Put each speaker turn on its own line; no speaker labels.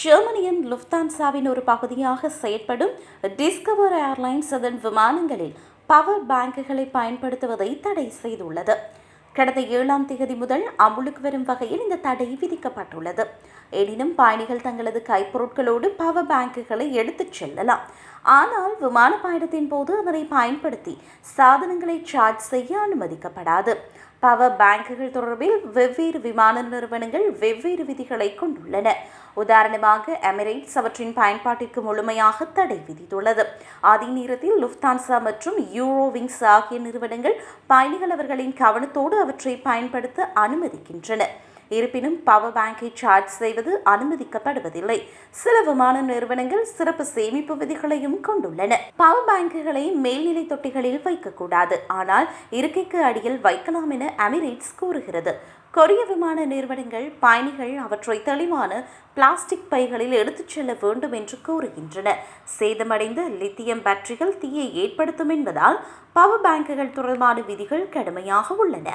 ஜெர்மனியின் லுஃப்தான்சாவின் ஒரு பகுதியாக செயற்படும் டிஸ்கவர் ஏர்லைன்ஸ் அதன் விமானங்களில் பவர் பேங்குகளை பயன்படுத்துவதை தடை செய்துள்ளது. கடந்த ஏழாம் தேதி முதல் அமுலுக்கு வரும் வகையில் இந்த தடை விதிக்கப்பட்டுள்ளது. எனினும் பயணிகள் தங்களது கைப்பொருட்களோடு பவர் பேங்குகளை எடுத்துச் செல்லலாம். ஆனால் விமான பயணத்தின் போது அதனை பயன்படுத்தி சாதனங்களை சார்ஜ் செய்ய அனுமதிக்கப்படாது. பவர் பேங்குகள் தொடர்பில் வெவ்வேறு விமான நிறுவனங்கள் வெவ்வேறு விதிகளை கொண்டுள்ளன. உதாரணமாக எமிரேட்ஸ் அவற்றின் பயன்பாட்டிற்கு முழுமையாக தடை விதித்துள்ளது. அதே நேரத்தில் லுஃப்தான்சா மற்றும் யூரோவிங்ஸ் ஆகிய நிறுவனங்கள் பயணிகள் அவர்களின் கவனத்தோடு அவற்றை பயன்படுத்த அனுமதிக்கின்றன. இருப்பினும் பவர் பேங்கை சார்ஜ் செய்வது அனுமதிக்கப்படுவதில்லை. சில விமான நிறுவனங்கள் சிறப்பு சேமிப்பு விதிகளையும் கொண்டுள்ளன. பவர் பேங்குகளை மேல்நிலை தொட்டிகளில் வைக்கக்கூடாது. ஆனால் இருக்கைக்கு அடியில் வைக்கலாம் என அமிரேட்ஸ் கூறுகிறது. கொரிய விமான நிறுவனங்கள் பயணிகள் அவற்றை தெளிவான பிளாஸ்டிக் பைகளில் எடுத்துச் செல்ல வேண்டும் என்று கூறுகின்றன. சேதமடைந்த லித்தியம் பேட்டரிகள் தீயை ஏற்படுத்தும் என்பதால் பவர் பேங்குகள் தொடர்பான விதிகள் கடுமையாக உள்ளன.